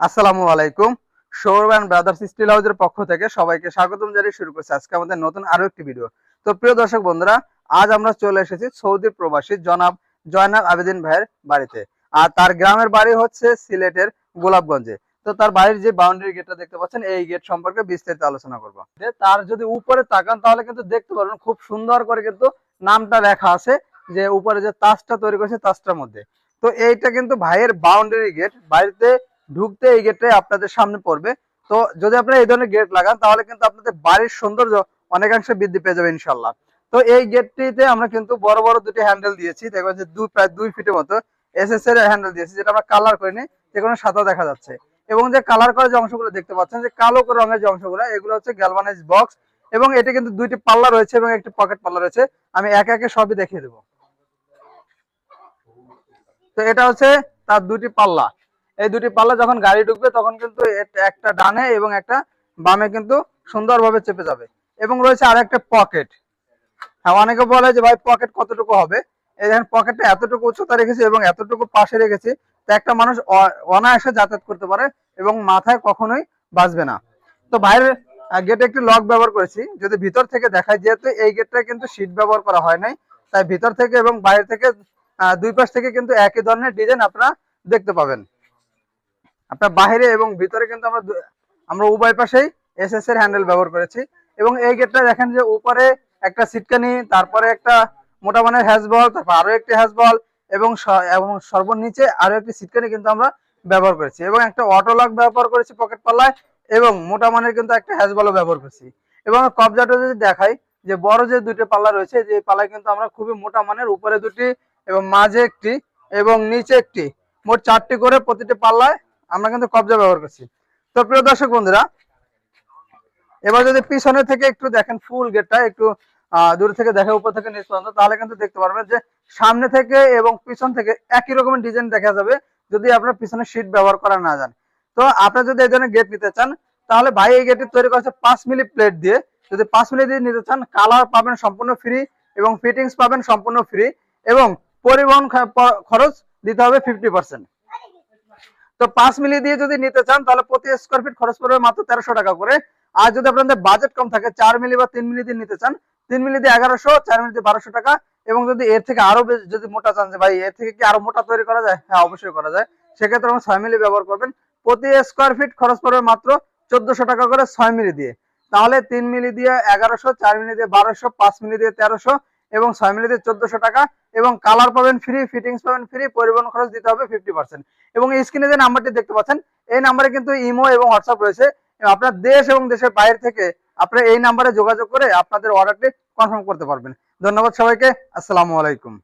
আসসালামু আলাইকুম। Sourav brothers still হাউসের পক্ষ থেকে সবাইকে স্বাগতম জানিয়ে শুরু করছি আজকে আমাদের নতুন আরও একটি ভিডিও তো প্রিয় দর্শক বন্ধুরা, আজ আমরা চলে এসেছি সৌদি প্রবাসী জনাব জয়নাল আবেদিন ভাইয়ের বাড়িতে। আর তার গ্রামের বাড়ি হচ্ছে সিলেটের গোলাপগঞ্জে। তো তার বাড়ির যে বাউন্ডারি গেটটা দেখতে পাচ্ছেন, এই গেট সম্পর্কে বিস্তারিত আলোচনা করব। তার যদি উপরে তাকান, তাহলে কিন্তু দেখতে পারবেন, খুব সুন্দর করে কিন্তু নামটা লেখা আছে যে উপরে যে তাজটা তৈরি করেছে তাজটার মধ্যে। তো এইটা কিন্তু ভাইয়ের বাউন্ডারি গেট বাড়িতে ঢুকতে এই গেটটাই আপনাদের সামনে পড়বে। তো যদি আপনারা এই ধরনের গেট লাগান, তাহলে কিন্তু আপনাদের বাড়ির সৌন্দর্য অনেকাংশে বৃদ্ধি পেয়ে যাবে ইনশাল্লাহ তো এই গেটটিতে আমরা কিন্তু বড় বড় দুটি হ্যান্ডেল দিয়েছি। দেখবেন যে দুই প্রায় দুই ফিটের মতো এস এস এর হ্যান্ডেল দিয়েছি, যেটা আমরা কালার করিনি যে কোনো সাদা দেখা যাচ্ছে। এবং যে কালার করা যে অংশগুলো দেখতে পাচ্ছেন, যে কালো রঙের যে অংশগুলো, এগুলো হচ্ছে গ্যালভানাইজ বক্স এবং এটি কিন্তু দুইটি পাল্লা রয়েছে এবং একটি পকেট পাল্লা রয়েছে। আমি একে একে সবই দেখিয়ে দেবো। তো এটা হচ্ছে তার দুটি পাল্লা। এই দুটি পাল্লা যখন গাড়ি ঢুকবে, তখন কিন্তু একটা ডানে এবং একটা বামে কিন্তু সুন্দরভাবে চেপে যাবে। এবং রয়েছে আর একটা পকেট। হ্যাঁ অনেকে বলে যে, ভাই, পকেট কতটুকু হবে? এই দেখেন, পকেটটা এতটুকু উচ্চতা রেখেছি এবং এতটুকু পাশে রেখেছি, তো একটা মানুষ অনায়াসে যাতায়াত করতে পারে এবং মাথায় কখনোই বাঁচবে না। তো বাইরের গেটে একটি লক ব্যবহার করেছি। যদি ভিতর থেকে দেখায় যেহেতু এই গেটটা কিন্তু সিট ব্যবহার করা হয় নাই, তাই ভিতর থেকে এবং বাইরে থেকে দুই পাশ থেকে কিন্তু একই ধরনের ডিজাইন আপনারা দেখতে পাবেন। আপনার বাইরে এবং ভিতরে কিন্তু আমরা আমরা উভয় পাশেই এস এস এর হ্যান্ডেল ব্যবহার করেছি। এবং এই গেটটা দেখেন যে উপরে একটা সিটকানি, তারপরে একটা মোটা মানের হ্যাজবল তারপর আরও একটি হ্যাজবল এবং এবং সর্বনিচে আরও একটি সিটকানি কিন্তু আমরা ব্যবহার করেছি। এবং একটা অটো লক ব্যবহার করেছি পকেট পাল্লায় এবং মোটা মানের কিন্তু একটা হ্যাজবলও ব্যবহার করেছি। এবং কবজাটা যদি দেখাই যে বড় যে দুটি পাল্লা রয়েছে, যে পাল্লায় কিন্তু আমরা খুবই মোটা মানের উপরে দুটি এবং মাঝে একটি এবং নিচে একটি। মোট চারটি করে প্রতিটি পাল্লায় আমরা কিন্তু কবজা ব্যবহার করছি। তো প্রিয় দর্শক বন্ধুরা, এবার যদি পিছনে থেকে একটু দেখেন ফুল গেটটা, একটু দূর থেকে দেখে উপর থেকে নিচ পর্যন্ত, তাহলে কিন্তু দেখতে পারবেন যে সামনে থেকে এবং পিছন থেকে একই রকমের ডিজাইন দেখা যাবে যদি আপনার পিছনে শীট ব্যবহার করা না যান। তো আপনি যদি এই ধরনের গেট নিতে চান, তাহলে ভাই এই গেটটি তৈরি করেছে পাঁচ মিলি প্লেট দিয়ে। যদি পাঁচ মিলি দিয়ে নিতে চান কালার পাবেন সম্পূর্ণ ফ্রি এবং ফিটিংস পাবেন সম্পূর্ণ ফ্রি এবং পরিবহন খরচ দিতে হবে ফিফটি পার্সেন্ট তো পাঁচ মিলি দিয়ে যদি নিতে চান, তাহলে প্রতি স্কোয়ার ফিট খরচ পড়বে মাত্র তেরোশো টাকা করে। আর যদি আপনাদের বাজেট কম থাকে, চার মিলি বা তিন মিলি দিয়ে নিতে চান, তিন মিলি দিয়ে এগারোশো, চার মিলি দিয়ে বারোশো টাকা। এবং যদি এর থেকে আরও যদি মোটা চান যে ভাই, এর থেকে কি আরও মোটা তৈরি করা যায়? হ্যাঁ অবশ্যই করা যায়। সেক্ষেত্রে আমরা ছয় মিলি ব্যবহার করবেন। প্রতি স্কোয়ার ফিট খরচ পড়বে মাত্র চোদ্দশো টাকা করে ছয় মিলি দিয়ে। তাহলে তিন মিলি দিয়ে এগারোশো, চার মিলি দিয়ে বারোশো, পাঁচ মিলি দিয়ে তেরোশো এবং ছয় মিলিতে চোদ্দশো টাকা এবং কালার পাবেন ফ্রি ফিটিংস পাবেন ফ্রি পরিবহন খরচ দিতে হবে ফিফটি পার্সেন্ট এবং স্ক্রিনে যে নাম্বারটি দেখতে পাচ্ছেন, এই নাম্বারে কিন্তু ইমো এবং হোয়াটসঅ্যাপ রয়েছে। আপনার দেশ এবং দেশের বাইরে থেকে আপনারা এই নাম্বারে যোগাযোগ করে আপনাদের অর্ডারটি কনফার্ম করতে পারবেন। ধন্যবাদ সবাইকে, আসসালামু আলাইকুম।